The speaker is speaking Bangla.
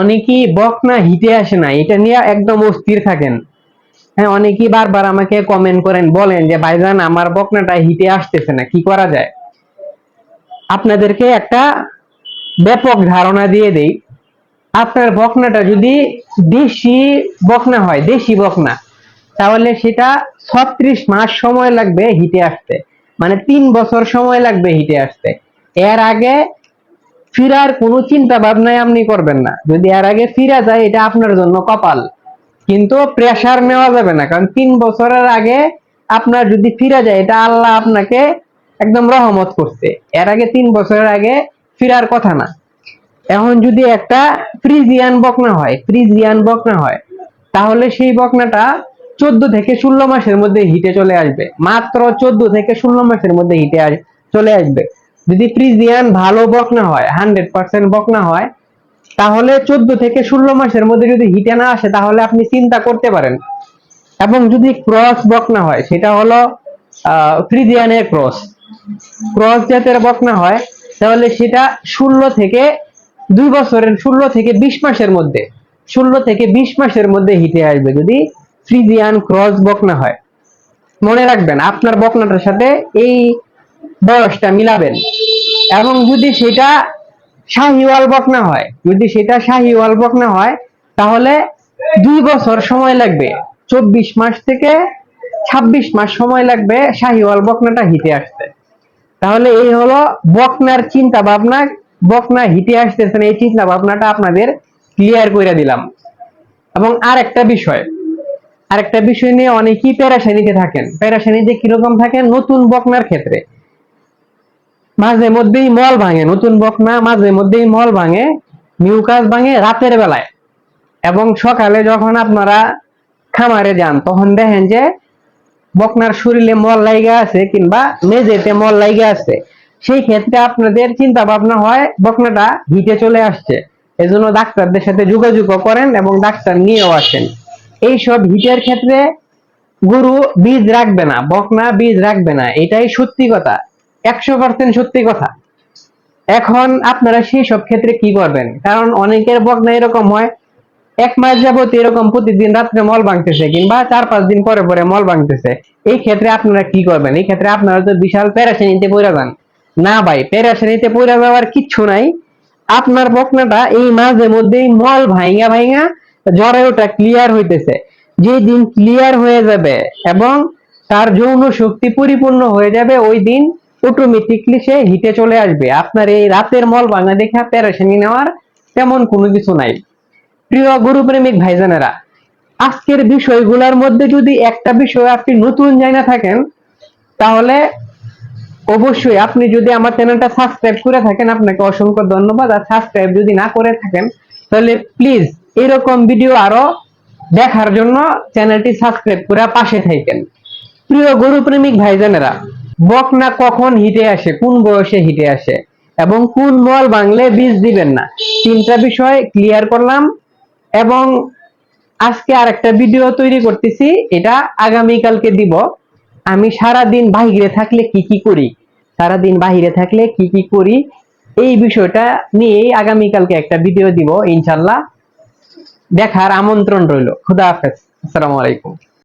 অনেকেই বকনা হিটে আসে না। এটা নিয়ে একদম অস্থির থাকেন। হ্যাঁ অনেকেই বারবার আমাকে কমেন্ট করেন, বলেন যে, ভাইজান, আমার বকনাটা হিটে আসতেছে না, কি করা যায়? আপনাদেরকে একটা ব্যাপক ধারণা দিয়ে দেই। আপনার বকনাটা যদি দেশি বকনা হয়, দেশি বকনা, তাহলে সেটা ছত্রিশ মাস সময় লাগবে হিটে আসতে। মানে তিন বছর সময় লাগবে হিটে আসতে। এর আগে ফিরার কোনো চিন্তা ভাবনাই আপনি করবেন না। যদি এর আগে ফিরা যায়, এটা আপনার জন্য কপাল। কিন্তু প্রেসার নেওয়া যাবে না, কারণ তিন বছরের আগে আপনার যদি ফিরা যায়, এটা আল্লাহ আপনাকে একদম রহমত করছে। এর আগে তিন বছরের আগে ফিরার কথা না। এখন যদি একটা ফ্রিজিয়ান বকনা হয়, ফ্রিজিয়ান বকনা হয়, তাহলে সেই বকনাটা চোদ্দ থেকে ষোলো মাসের মধ্যে হিটে চলে আসবে। মাত্র চোদ্দ থেকে ষোলো মাসের মধ্যে হিটে চলে আসবে। যদি ফ্রিজিয়ান ভালো বকনা হয়, হান্ড্রেড পার্সেন্ট বকনা হয়, তাহলে চোদ্দ থেকে ষোলো মাসের মধ্যে যদি হিটে না আসে, তাহলে আপনি চিন্তা করতে পারেন। এবং যদি ক্রস বকনা হয়, সেটা হলো ফ্রিজিয়ানের ক্রস। ক্রস জাতের বকনা হয়, তাহলে সেটা ষোলো থেকে দুই বছরের, ষোলো থেকে বিশ মাসের মধ্যে, ষোলো থেকে বিশ মাসের মধ্যে হিটে আসবে যদি ফ্রিজিয়ান ক্রস বকনা হয়। মনে রাখবেন, আপনার বকনাটার সাথে এই বয়সটা মিলাবেন। এবং যদি সেটা শাহিওয়াল বকনা হয়, যদি সেটা শাহিওয়াল বকনা হয়, তাহলে দুই বছর সময় লাগবে। চব্বিশ মাস থেকে ছাব্বিশ মাস সময় লাগবে শাহিওয়াল বকনাটা হিটে আসতে। তাহলে এই হলো বকনার চিন্তা ভাবনা। বকনা হিটে আসতেছেন এই চিন্তা ভাবনাটা আপনাদের ক্লিয়ার করে দিলাম। এবং আর একটা বিষয়, আরেকটা বিষয় নিয়ে অনেকেই প্যারাসানিতে থাকেন। প্যারাসানিতে কীরকম থাকেন? নতুন বকনার ক্ষেত্রে। মাঝে মধ্যেই মল ভাঙে, নতুন বকনা, মাঝে মধ্যেই মল ভাঙে মিউকাস ভাঙে রাতের বেলায়। এবং সকালে যখন আপনারা খামারে যান, তখন দেখেন যে বকনার শরীরে মল লাইগা আছে কিংবা মেঝেতে মল লাইগা আছে। সেই ক্ষেত্রে আপনাদের চিন্তা ভাবনা হয়, বকনাটা হিটে চলে আসছে। এজন্য ডাক্তারদের সাথে যোগাযোগ করেন এবং ডাক্তার নিয়েও আসেন। এইসব হিটের ক্ষেত্রে গরু বীজ রাখবে না, বকনা বীজ রাখবে না, এটাই সত্যি কথা। একশো পার্সেন্ট সত্যি কথা। এখন আপনারা সেই সব ক্ষেত্রে কি করবেন? কারণ অনেকের বকনা এরকম হয়, এক মাস যাবত এরকম প্রতিদিন রাত্রে মল ভাঙতেছে কিংবা চার পাঁচ দিন পরে পরে মল ভাঙতেছে। এই ক্ষেত্রে আপনারা কি করবেন? এই ক্ষেত্রে আপনারা তো বিশাল প্যারাসানিতে পড়ে যান। না ভাই, প্যারাসানিতে পড়ে যাওয়ার কিচ্ছু নাই। আপনার বকনাটা এই মাঝে মধ্যেই মল ভাইঙ্গা ভাইঙ্গা ওটা ক্লিয়ার হইতেছে। যে দিন ক্লিয়ার হয়ে যাবে এবং তার যৌন শক্তি পরিপূর্ণ হয়ে যাবে, ওই দিন অটোমেটিকলি সে হিটে চলে আসবে। আপনার এই রাতের মল ভাঙা দেখা প্যারাসানি নেওয়ার তেমন কোনো কিছু নাই। প্রিয় গরুপ্রেমিক ভাইজানেরা, আজকের বিষয়গুলোর মধ্যে যদি একটা বিষয় আপনি নতুন জানা থাকেন, তাহলে অবশ্যই আপনি যদি আমার চ্যানেলটা সাবস্ক্রাইব করে থাকেন, আপনাকে অসংখ্য ধন্যবাদ। আর সাবস্ক্রাইব যদি না করে থাকেন, তাহলে প্লিজ এরকম ভিডিও আরও দেখার জন্য চ্যানেলটি সাবস্ক্রাইব করে পাশে থাকেন। প্রিয় গরুপ্রেমিক ভাইজানেরা বকনা কখন হিটে আসে, কোন বয়সে হিটে আসে? এবং কোন মল বাংলে বীজ দিবেন না? তিনটা বিষয় ক্লিয়ার করলাম। এবং আজকে আর একটা ভিডিও তৈরি করতেছি, এটা আগামী কালকে দিব। আমি সারা দিন বাহিরে থাকলে কি কি করি? সারা দিন বাহিরে থাকলে কি কি করি? এই বিষয়টা নিয়ে আগামী কালকে একটা ভিডিও দিব, ইনশাল্লাহ। দেখার আমন্ত্রণ রইল। খুদা হাফেজ। আসসালামু আলাইকুম।